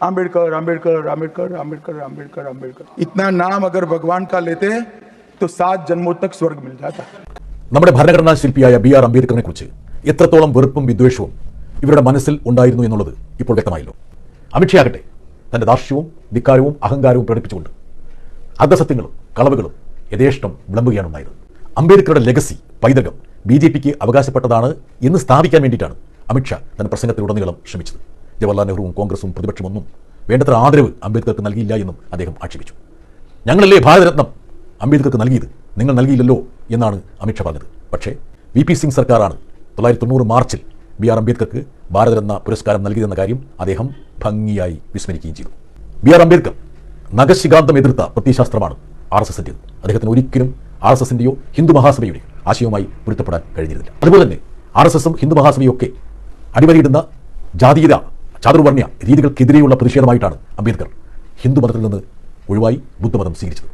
आम्बेडकर आम्बेडकर आम्बेडकर आम्बेडकर आम्बेडकर आम्बेडकर इतना नाम अगर भगवान का लेते तो सात जन्मों तक स्वर्ग मिल जाता നമ്മുടെ ഭരണഘടനാ ശില്പിയായ ബി ആർ അംബേദ്കറിനെ കുറിച്ച് എത്രത്തോളം വെറുപ്പും വിദ്വേഷവും ഇവരുടെ മനസ്സിൽ ഉണ്ടായിരുന്നു എന്നുള്ളത് ഇപ്പോൾ വ്യക്തമായല്ലോ അമിത്ഷയാകട്ടെ തന്റെ ദാർഷ്ട്യവും ധിക്കാരവും അഹങ്കാരവും പ്രകടിപ്പിച്ചുകൊണ്ട് അർദ്ധസത്യങ്ങളും കളവുകളും യഥേഷ്ടം വിളമ്പുകയാണ് ഉണ്ടായത് അംബേദ്കറുടെ ലെഗസി പൈതൃകം ബി ജെ പിക്ക് അവകാശപ്പെട്ടതാണ് എന്ന് സ്ഥാപിക്കാൻ വേണ്ടിയിട്ടാണ് അമിത്ഷാ തന്റെ പ്രസംഗത്തിലുടനീളം ശ്രമിച്ചത് ജവഹർലാൽ നെഹ്റുവും കോൺഗ്രസും പ്രതിപക്ഷമൊന്നും വേണ്ടത്ര ആദരവ് അംബേദ്കർക്ക് നൽകിയില്ല എന്നും അദ്ദേഹം ആക്ഷേപിച്ചു. ഞങ്ങളല്ലേ ഭാരതരത്നം അംബേദ്കർക്ക് നൽകിയത്? നിങ്ങൾ നൽകിയില്ലല്ലോ എന്നാണ് അമിത്ഷാ പറഞ്ഞത്. പക്ഷേ വി പി സിംഗ് സർക്കാരാണ് തൊള്ളായിരത്തി തൊണ്ണൂറ് മാർച്ചിൽ ബി ആർ അംബേദ്കർക്ക് ഭാരതരത്ന പുരസ്കാരം നൽകിയതെന്ന കാര്യം അദ്ദേഹം ഭംഗിയായി വിസ്മരിക്കുകയും ചെയ്തു. ബി ആർ അംബേദ്കർ നഗശികാന്തം എതിർത്ത പ്രത്യശാസ്ത്രമാണ് ആർ എസ് എസിന്റെത് അദ്ദേഹത്തിന് ഒരിക്കലും ആർ എസ് എസിന്റെയോ ഹിന്ദു മഹാസഭയുടെ ആശയവുമായി പൊരുത്തപ്പെടാൻ കഴിഞ്ഞിരുന്നില്ല. അതുപോലെ തന്നെ ആർ എസ് എസും ഹിന്ദു മഹാസഭയും ഒക്കെ അടിവരയിടുന്ന ജാതീയത ചാതുർവർണ രീതികൾക്കെതിരെയുള്ള പ്രതിഷേധമായിട്ടാണ് അംബേദ്കർ ഹിന്ദുമതത്തിൽ നിന്ന് ഒഴിവായി ബുദ്ധമതം സ്വീകരിച്ചത്.